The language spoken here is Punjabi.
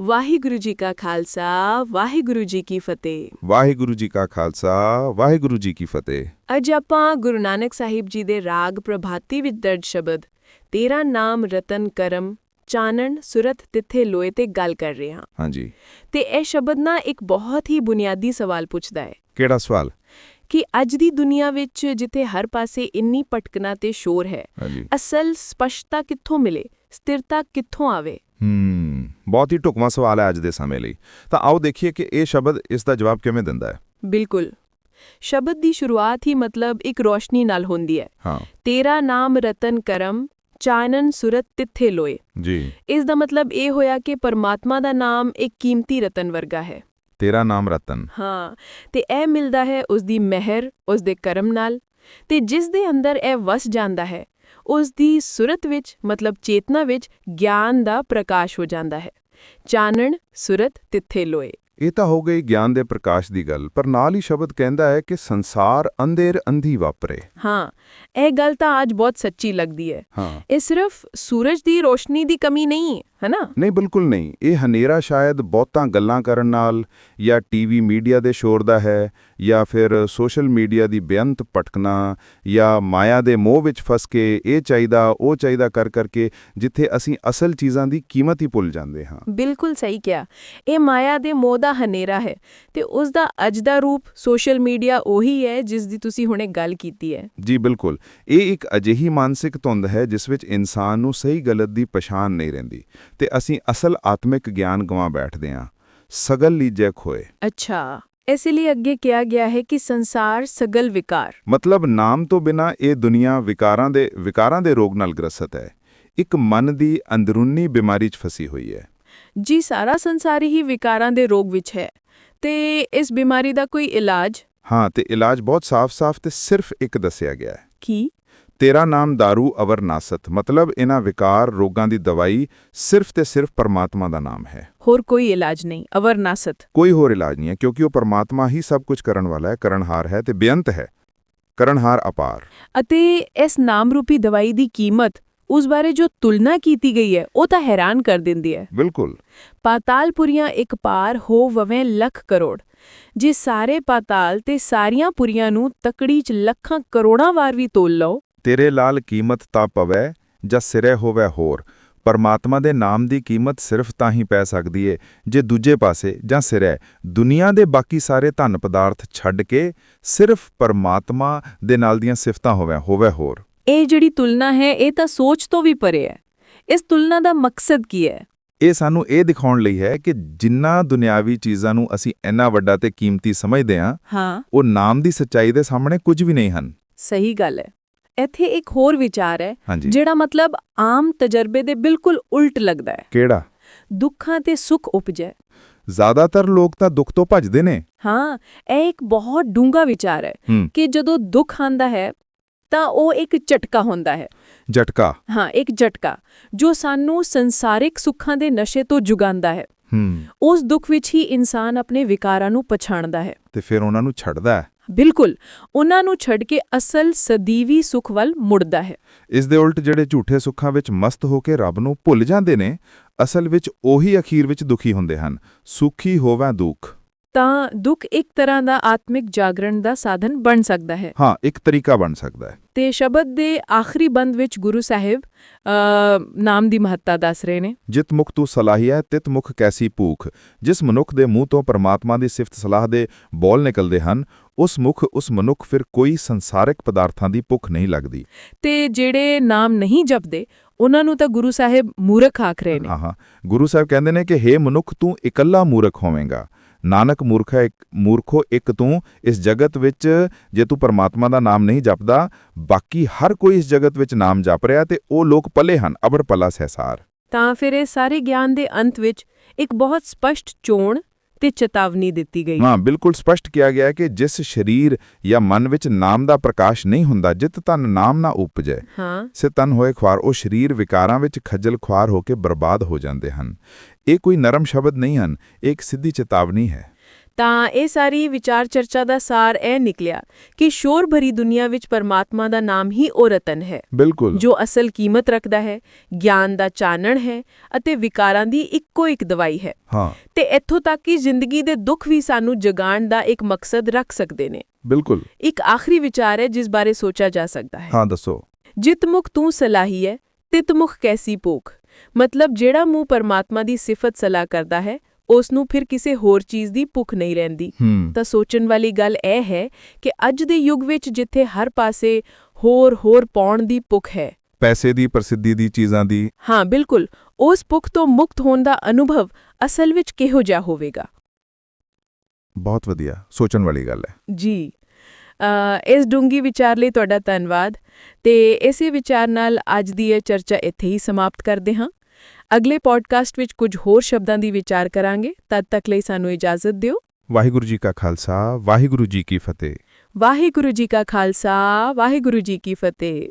ਵਾਹਿਗੁਰੂ ਜੀ ਕਾ ਖਾਲਸਾ ਵਾਹਿਗੁਰੂ ਜੀ ਕੀ ਫਤਿਹ। ਵਾਹਿਗੁਰੂ ਜੀ ਕਾ ਖਾਲਸਾ ਵਾਹਿਗੁਰੂ ਜੀ ਕੀ ਫਤਿਹ। ਅੱਜ ਆਪਾਂ ਗੁਰੂ ਨਾਨਕ ਸਾਹਿਬ ਜੀ ਦੇ ਰਾਗ ਪ੍ਰਭਾਤੀ ਵਿੱਚ ਦਰਜ ਸ਼ਬਦ ਤੇਰਾ ਨਾਮ ਰਤਨ ਕਰਮ ਚਾਨਣ ਸੁਰਤ ਤਿੱਥੇ ਲੋਏ ਤੇ ਗੱਲ ਕਰ ਰਹੇ ਹਾਂ। ਹਾਂਜੀ। ਤੇ ਇਹ ਸ਼ਬਦ ਨਾ ਇੱਕ ਬਹੁਤ ਹੀ ਬੁਨਿਆਦੀ ਸਵਾਲ ਪੁੱਛਦਾ ਹੈ। ਕਿਹੜਾ ਸਵਾਲ? ਕਿ ਅੱਜ ਦੀ ਦੁਨੀਆ ਵਿੱਚ ਜਿੱਥੇ ਹਰ ਪਾਸੇ ਇੰਨੀ ਪਟਕਣਾ ਤੇ ਸ਼ੋਰ ਹੈ ਅਸਲ ਸਪਸ਼ਟਤਾ ਕਿੱਥੋਂ ਮਿਲੇ ਸਥਿਰਤਾ ਕਿੱਥੋਂ ਆਵੇ? ਹੂੰ ਬਹੁਤ ਹੀ ਢੁਕਵਾਂ ਸਵਾਲ ਹੈ ਅੱਜ ਦੇ ਸਮੇਂ ਲਈ। ਤਾਂ ਆਓ ਦੇਖੀਏ ਕਿ ਇਹ ਸ਼ਬਦ ਇਸ ਦਾ ਜਵਾਬ ਕਿਵੇਂ ਦਿੰਦਾ ਹੈ। ਬਿਲਕੁਲ। ਸ਼ਬਦ ਦੀ ਸ਼ੁਰੂਆਤ ਹੀ ਮਤਲਬ ਇੱਕ ਰੋਸ਼ਨੀ ਨਾਲ ਹੁੰਦੀ ਹੈ। ਹਾਂ। ਤੇਰਾ ਨਾਮ ਰਤਨ ਕਰਮ ਚਾਨਣ ਸੁਰਤ ਤਿੱਥੇ ਲੋਏ। ਜੀ। ਇਸ ਦਾ ਮਤਲਬ ਇਹ ਹੋਇਆ ਕਿ ਪਰਮਾਤਮਾ ਦਾ ਨਾਮ ਇੱਕ ਕੀਮਤੀ ਰਤਨ ਵਰਗਾ ਹੈ। ਤੇਰਾ ਨਾਮ ਰਤਨ। ਹਾਂ ਤੇ ਇਹ ਮਿਲਦਾ ਹੈ ਉਸ ਦੀ ਮਿਹਰ ਉਸ ਦੇ ਕਰਮ ਨਾਲ। ਤੇ ਜਿਸ ਦੇ ਅੰਦਰ ਇਹ ਵਸ ਜਾਂਦਾ ਹੈ ਉਸ ਦੀ ਸੁਰਤ ਵਿੱਚ ਮਤਲਬ ਚੇਤਨਾ ਵਿੱਚ ਗਿਆਨ ਦਾ ਪ੍ਰਕਾਸ਼ ਹੋ ਜਾਂਦਾ ਹੈ। ਚਾਨਣ ਸੁਰਤ ਤਿੱਥੇ ਲੋਏ। ਇਹ ਤਾਂ ਹੋ ਗਈ ਗਿਆਨ ਦੇ ਪ੍ਰਕਾਸ਼ ਦੀ ਗੱਲ ਪਰ ਨਾਲ ਹੀ ਸ਼ਬਦ ਕਹਿੰਦਾ ਹੈ ਕਿ ਸੰਸਾਰ ਅੰਧੇਰ ਅੰਧੀ ਵਾਪਰੇ। ਹਾਂ ਇਹ ਗੱਲ ਤਾਂ ਅੱਜ ਬਹੁਤ ਸੱਚੀ ਲੱਗਦੀ ਹੈ। ਇਹ ਸਿਰਫ ਸੂਰਜ ਦੀ ਰੋਸ਼ਨੀ ਦੀ ਕਮੀ ਨਹੀਂ ਹੈ ਹਨਾ? ਨਹੀਂ ਬਿਲਕੁਲ ਨਹੀਂ। ਇਹ ਹਨੇਰਾ ਸ਼ਾਇਦ ਬਹੁਤਾਂ ਗੱਲਾਂ ਕਰਨ ਨਾਲ ਜਾਂ ਟੀਵੀ ਮੀਡੀਆ ਦੇ ਸ਼ੋਰ ਦਾ ਹੈ ਜਾਂ ਫਿਰ ਸੋਸ਼ਲ ਮੀਡੀਆ ਦੀ ਬੇਅੰਤ ਭਟਕਣਾ ਜਾਂ ਮਾਇਆ ਦੇ ਮੋਹ ਵਿੱਚ ਫਸ ਕੇ ਇਹ ਚਾਹੀਦਾ ਉਹ ਚਾਹੀਦਾ ਕਰ ਕਰਕੇ ਜਿੱਥੇ ਅਸੀਂ ਅਸਲ ਚੀਜ਼ਾਂ ਦੀ ਕੀਮਤ ਹੀ ਭੁੱਲ ਜਾਂਦੇ ਹਾਂ। ਬਿਲਕੁਲ ਸਹੀ ਕਿਹਾ। ਇਹ ਮਾਇਆ ਦੇ ਮੋਹ ਦਾ ਹਨੇਰਾ ਹੈ ਤੇ ਉਸ ਦਾ ਅੱਜ ਦਾ ਰੂਪ ਸੋਸ਼ਲ ਮੀਡੀਆ ਉਹੀ ਹੈ ਜਿਸ ਦੀ ਤੁਸੀਂ ਹੁਣੇ ਗੱਲ ਕੀਤੀ ਹੈ। ਜੀ ਬਿਲਕੁਲ। ਇਹ ਇੱਕ ਅਜਿਹੀ ਮਾਨਸਿਕ ਧੁੰਦ ਹੈ ਜਿਸ ਵਿੱਚ ਇਨਸਾਨ ਨੂੰ ਸਹੀ ਗਲਤ ਦੀ ਪਛਾਣ ਨਹੀਂ ਰਹਿੰਦੀ ਤੇ ਅਸੀਂ ਅਸਲ ਆਤਮਿਕ ਗਿਆਨ ਗਵਾ ਬੈਠਦੇ ਹਾਂ। ਸਗਲ ਲੀਜੈ ਖੋਏ। ਅੱਛਾ। ਇਸ ਲਈ ਅੱਗੇ ਕਿਹਾ ਗਿਆ ਹੈ ਕਿ ਸੰਸਾਰ ਸਗਲ ਵਿਕਾਰ। ਮਤਲਬ ਨਾਮ ਤੋਂ ਬਿਨਾ ਇਹ ਦੁਨੀਆ ਵਿਕਾਰਾਂ ਦੇ ਵਿਕਾਰਾਂ ਦੇ ਰੋਗ ਨਾਲ ਗ੍ਰਸਤ ਹੈ। ਇੱਕ ਮਨ ਦੀ ਅੰਦਰੂਨੀ ਬਿਮਾਰੀ 'ਚ ਫਸੀ ਹੋਈ ਹੈ। ਜੀ ਸਾਰਾ ਸੰਸਾਰ ਹੀ ਵਿਕਾਰਾਂ ਦੇ ਰੋਗ ਵਿੱਚ ਹੈ। ਤੇ ਇਸ ਬਿਮਾਰੀ ਦਾ ਕੋਈ ਇਲਾਜ? ਹਾਂ ਤੇ ਇਲਾਜ ਬਹੁਤ ਸਾਫ਼-ਸਾਫ਼ ਤੇ ਸਿਰਫ ਇੱਕ ਦੱਸਿਆ ਗਿਆ ਹੈ। ਕੀ? ਤੇਰਾ ਨਾਮ दारू ਅਵਰ ਨਾਸਤ ਮਤਲਬ ਇਹਨਾਂ ਵਿਕਾਰ ਰੋਗਾਂ ਦੀ ਦਵਾਈ ਸਿਰਫ ਤੇ ਸਿਰਫ ਪਰਮਾਤਮਾ ਦਾ ਨਾਮ ਹੈ। ਹੋਰ ਕੋਈ ਇਲਾਜ ਨਹੀਂ ਅਵਰਨਾਸਤ ਕੋਈ ਹੋਰ ਇਲਾਜ ਨਹੀਂ ਹੈ ਕਿਉਂਕਿ ਉਹ ਪਰਮਾਤਮਾ ਹੀ ਸਭ ਕੁਝ ਕਰਨ ਵਾਲਾ ਹੈ ਕਰਨਹਾਰ ਹੈ ਤੇ ਬੇਅੰਤ ਹੈ। ਕਰਨਹਾਰ ਅਪਾਰ। ਅਤੇ ਇਸ ਨਾਮ ਰੂਪੀ ਦਵਾਈ ਦੀ ਕੀਮਤ ਉਸ ਬਾਰੇ ਜੋ ਤੁਲਨਾ ਕੀਤੀ ਗਈ ਹੈ ਉਹ ਤਾਂ ਹੈਰਾਨ ਕਰ ਦਿੰਦੀ ਹੈ। ਬਿਲਕੁਲ। ਪਾਤਾਲਪੁਰੀਆਂ ਇੱਕ ਪਾਰ ਹੋ ਵਵੇਂ ਲੱਖ ਕਰੋੜ। ਜੇ ਸਾਰੇ ਪਾਤਾਲ ਤੇ ਸਾਰੀਆਂ ਪੁਰੀਆਂ ਨੂੰ ਤਕੜੀ ਚ ਲੱਖਾਂ ਕਰੋੜਾਂ ਵਾਰ ਵੀ ਤੋਲ ਲਓ। ਤੇਰੇ ਲਾਲ ਕੀਮਤ ਤਾਂ ਪਵੈ ਜਾਂ ਸਿਰੇ ਹੋਵੇ ਹੋਰ। ਪਰਮਾਤਮਾ ਦੇ ਨਾਮ ਦੀ ਕੀਮਤ ਸਿਰਫ ਤਾਂ ਹੀ ਪੈ ਸਕਦੀ ਏ ਜੇ ਦੂਜੇ ਪਾਸੇ ਜਾਂ ਸਿਰੇ ਦੁਨੀਆ ਦੇ ਬਾਕੀ ਸਾਰੇ ਧਨ ਪਦਾਰਥ ਛੱਡ ਕੇ ਸਿਰਫ ਪਰਮਾਤਮਾ ਦੇ ਨਾਲ ਦੀਆਂ ਸਿਫਤਾਂ ਹੋਵੇ ਹੋਵੇ ਹੋਰ। ਇਹ ਜਿਹੜੀ ਤੁਲਨਾ ਹੈ ਇਹ ਤਾਂ ਸੋਚ ਤੋਂ ਵੀ ਪਰੇ ਹੈ। ਇਸ ਤੁਲਨਾ ਦਾ ਮਕਸਦ ਕੀ ਹੈ? ਇਹ ਸਾਨੂੰ ਇਹ ਦਿਖਾਉਣ ਲਈ ਹੈ ਕਿ ਜਿੰਨਾ ਦੁਨਿਆਵੀ ਚੀਜ਼ਾਂ ਨੂੰ ਅਸੀਂ ਇੰਨਾ ਵੱਡਾ ਤੇ ਕੀਮਤੀ ਸਮਝਦੇ ਹਾਂ ਹਾਂ। ਉਹ ਨਾਮ ਦੀ ਸੱਚਾਈ ਦੇ ਸਾਹਮਣੇ ਕੁਝ ਵੀ ਨਹੀਂ ਹਨ। ਸਹੀ ਗੱਲ ਹੈ। ਇੱਥੇ ਇੱਕ ਹੋਰ ਵਿਚਾਰ ਹੈ ਜਿਹੜਾ ਮਤਲਬ ਆਮ ਤਜਰਬੇ ਦੇ ਬਿਲਕੁਲ ਉਲਟ ਲੱਗਦਾ ਹੈ। ਕਿਹੜਾ? ਦੁੱਖਾਂ ਤੇ ਸੁੱਖ ਉਪਜੈ। ਜ਼ਿਆਦਾਤਰ ਲੋਕ ਤਾਂ ਦੁੱਖ ਤੋਂ ਭੱਜਦੇ ਨੇ। ਹਾਂ ਇਹ ਇੱਕ ਬਹੁਤ ਡੂੰਘਾ ਵਿਚਾਰ ਹੈ ਕਿ ਜਦੋਂ ਦੁੱਖ ਆਂਦਾ ਹੈ ਤਾਂ ਉਹ ਇੱਕ ਝਟਕਾ ਹੁੰਦਾ ਹੈ। ਝਟਕਾ? ਹਾਂ ਇੱਕ ਝਟਕਾ ਜੋ ਸਾਨੂੰ ਸੰਸਾਰਿਕ ਸੁੱਖਾਂ ਦੇ ਨਸ਼ੇ ਤੋਂ ਜੁਗਾਉਂਦਾ ਹੈ। ਹੂੰ। ਉਸ ਦੁੱਖ ਵਿੱਚ ਹੀ ਇਨਸਾਨ ਆਪਣੇ ਵਿਕਾਰਾਂ ਨੂੰ ਪਛਾਣਦਾ ਹੈ। ਤੇ ਫਿਰ ਉਹਨਾਂ ਨੂੰ ਛੱਡਦਾ ਹੈ। ਬਿਲਕੁਲ, ਉਹਨਾਂ ਨੂੰ ਛੱਡ ਕੇ ਅਸਲ ਸਦੀਵੀ ਸੁਖ ਵੱਲ ਮੁੜਦਾ ਹੈ। ਇਸ ਦੇ ਉਲਟ ਜਿਹੜੇ ਝੂਠੇ ਸੁੱਖਾਂ ਵਿੱਚ ਮਸਤ ਹੋ ਕੇ ਰੱਬ ਨੂੰ ਭੁੱਲ ਜਾਂਦੇ ਨੇ, ਅਸਲ ਵਿੱਚ ਉਹੀ ਅਖੀਰ ਵਿੱਚ ਦੁਖੀ ਹੁੰਦੇ ਹਨ। ਸੁਖੀ ਹੋਵਾਂ ਦੁੱਖ। ਤਾਂ ਦੁੱਖ ਇੱਕ ਤਰ੍ਹਾਂ ਦਾ ਆਤਮਿਕ ਜਾਗਰਣ ਦਾ ਸਾਧਨ ਬਣ ਸਕਦਾ ਹੈ। ਹਾਂ ਇੱਕ ਤਰੀਕਾ ਬਣ ਸਕਦਾ ਹੈ। ਤੇ ਸ਼ਬਦ ਦੇ ਆਖਰੀ ਬੰਦ ਵਿੱਚ ਗੁਰੂ ਸਾਹਿਬ ਨਾਮ ਦੀ ਮਹੱਤਤਾ ਦੱਸ ਰਹੇ ਨੇ। ਜਿਤ ਮੁਖ ਤੂੰ ਸਲਾਹੀਐ ਤਿਤ ਮੁਖ ਕੈਸੀ ਭੂਖ। ਜਿਸ ਮਨੁੱਖ ਦੇ ਮੂੰਹ ਤੋਂ ਪਰਮਾਤਮਾ ਦੀ ਸਿਫਤ ਸਲਾਹ ਦੇ ਬੋਲ ਨਿਕਲਦੇ ਹਨ ਉਸ ਮੁਖ ਉਸ ਮਨੁੱਖ ਫਿਰ ਕੋਈ ਸੰਸਾਰਿਕ ਪਦਾਰਥਾਂ ਦੀ ਭੁੱਖ ਨਹੀਂ ਲੱਗਦੀ। ਤੇ ਜਿਹੜੇ ਨਾਮ ਨਹੀਂ ਜਪਦੇ ਉਹਨਾਂ ਨੂੰ ਤਾਂ ਗੁਰੂ ਸਾਹਿਬ ਮੂਰਖ ਆਖ ਰਹੇ ਨੇ। ਹਾਂ ਹਾਂ। ਗੁਰੂ ਸਾਹਿਬ ਕਹਿੰਦੇ ਨੇ ਕਿ हे ਮਨੁੱਖ ਤੂੰ ਇਕੱਲਾ ਮੂਰਖ ਹੋਵੇਂਗਾ। ਨਾਨਕ ਮੂਰਖਾ ਇੱਕ ਮੂਰਖੋ ਇੱਕ ਤੂੰ, ਇਸ ਜਗਤ ਵਿੱਚ ਜੇ ਤੂੰ ਪਰਮਾਤਮਾ ਦਾ ਨਾਮ ਨਹੀਂ ਜਪਦਾ, ਬਾਕੀ ਹਰ ਕੋਈ ਇਸ ਜਗਤ ਵਿੱਚ ਨਾਮ ਜਪ ਰਿਹਾ ਤੇ ਉਹ ਲੋਕ ਪਲੇ ਹਨ ਅਬਰ ਪਲਾ ਸਹਿਸਾਰ। ਤਾਂ ਫਿਰ ਇਹ ਸਾਰੇ ਗਿਆਨ ਦੇ ਅੰਤ ਵਿੱਚ ਇੱਕ ਬਹੁਤ ਸਪਸ਼ਟ ਚੋਣ ਤੇ ਚੇਤਾਵਨੀ ਦਿੱਤੀ ਗਈ। ਹਾਂ ਬਿਲਕੁਲ ਸਪਸ਼ਟ ਕਿਹਾ ਗਿਆ ਹੈ ਕਿ ਜਿਸ ਸਰੀਰ ਜਾਂ ਮਨ ਵਿੱਚ ਨਾਮ ਦਾ ਪ੍ਰਕਾਸ਼ ਨਹੀਂ ਹੁੰਦਾ ਜਿਤ ਤਨ ਨਾਮ ਨਾ ਉਪਜੈ। ਹਾਂ। ਸੇ ਤਨ ਹੋਏ ਖੁਆਰ ਉਹ ਸਰੀਰ ਵਿਕਾਰਾਂ ਵਿੱਚ ਖੱਜਲ ਖੁਆਰ ਹੋ ਕੇ ਬਰਬਾਦ ਹੋ ਜਾਂਦੇ ਹਨ। ਇਹ ਕੋਈ ਨਰਮ ਸ਼ਬਦ ਨਹੀਂ ਹਨ ਇਹ ਇੱਕ ਸਿੱਧੀ ਚੇਤਾਵਨੀ ਹੈ। ਤਾਂ ਇਹ ਸਾਰੀ ਵਿਚਾਰ ਚਰਚਾ ਦਾ ਸਾਰ ਇਹ ਨਿਕਲਿਆ ਕਿ ਸ਼ੋਰ ਭਰੀ ਦੁਨੀਆ ਵਿੱਚ ਪਰਮਾਤਮਾ ਦਾ ਨਾਮ ਹੀ ਉਹ ਰਤਨ ਹੈ ਬਿਲਕੁਲ। ਜੋ ਅਸਲ ਕੀਮਤ ਰੱਖਦਾ ਹੈ ਗਿਆਨ ਦਾ ਚਾਨਣ ਹੈ ਅਤੇ ਵਿਕਾਰਾਂ ਦੀ ਇੱਕੋ ਇੱਕ ਦਵਾਈ ਹੈ। ਹਾਂ। ਤੇ ਇੱਥੋਂ ਤੱਕ ਕਿ ਜ਼ਿੰਦਗੀ ਦੇ ਦੁੱਖ ਵੀ ਸਾਨੂੰ ਜਗਾਉਣ ਦਾ ਇੱਕ ਮਕਸਦ ਰੱਖ ਸਕਦੇ ਨੇ। ਬਿਲਕੁਲ। ਇੱਕ ਆਖਰੀ ਵਿਚਾਰ ਹੈ ਜਿਸ ਬਾਰੇ ਸੋਚਿਆ ਜਾ ਸਕਦਾ ਹੈ। ਹਾਂ ਦੱਸੋ। ਜਿਤ ਮੁਖ ਤੂੰ ਸਲਾਹੀ ਹੈ ਤਿਤ ਮੁਖ ਕੈਸੀ ਭੋਖ। ਮਤਲਬ ਜਿਹੜਾ ਮੂੰਹ ਪਰਮਾਤਮਾ ਦੀ ਸਿਫਤ ਸਲਾਹ ਕਰਦਾ ਹੈ ਉਸ ਨੂੰ ਫਿਰ ਕਿਸੇ ਹੋਰ ਚੀਜ਼ ਦੀ ਭੁੱਖ ਨਹੀਂ ਰਹਿੰਦੀ। ਤਾਂ ਸੋਚਣ ਵਾਲੀ ਗੱਲ ਇਹ ਹੈ ਕਿ ਅੱਜ ਦੇ ਯੁੱਗ ਵਿੱਚ ਜਿੱਥੇ ਹਰ ਪਾਸੇ ਹੋਰ ਹੋਰ ਪਾਉਣ ਦੀ ਭੁੱਖ ਹੈ। ਪੈਸੇ ਦੀ ਪ੍ਰਸਿੱਧੀ ਦੀ ਚੀਜ਼ਾਂ ਦੀ। ਹਾਂ ਬਿਲਕੁਲ। ਉਸ ਭੁੱਖ ਤੋਂ ਮੁਕਤ ਹੋਣ ਦਾ ਅਨੁਭਵ ਅਸਲ ਵਿੱਚ ਕਿਹੋ ਜਿਹਾ ਹੋਵੇਗਾ? ਬਹੁਤ ਵਧੀਆ। ਸੋਚਣ ਵਾਲੀ ਗੱਲ ਹੈ। ਜੀ। ਇਸ ਡੂੰਗੀ ਵਿਚਾਰ ਲਈ ਤੁਹਾਡਾ ਧੰਨਵਾਦ। ਤੇ ਇਸੇ ਵਿਚਾਰ ਨਾਲ ਅੱਜ ਦੀ ਇਹ ਚਰਚਾ ਇੱਥੇ ਹੀ ਸਮਾਪਤ ਕਰਦੇ ਹਾਂ। ਅਗਲੇ ਪੋਡਕਾਸਟ ਵਿੱਚ ਕੁਝ ਹੋਰ ਸ਼ਬਦਾਂ ਦੀ ਵਿਚਾਰ ਕਰਾਂਗੇ। ਤਦ ਤੱਕ ਲਈ ਸਾਨੂੰ ਇਜਾਜ਼ਤ ਦਿਓ। ਵਾਹਿਗੁਰੂ ਜੀ ਕਾ ਖਾਲਸਾ ਵਾਹਿਗੁਰੂ ਜੀ ਕੀ ਫਤਿਹ। ਵਾਹਿਗੁਰੂ ਜੀ ਕਾ ਖਾਲਸਾ ਵਾਹਿਗੁਰੂ ਜੀ ਕੀ ਫਤਿਹ।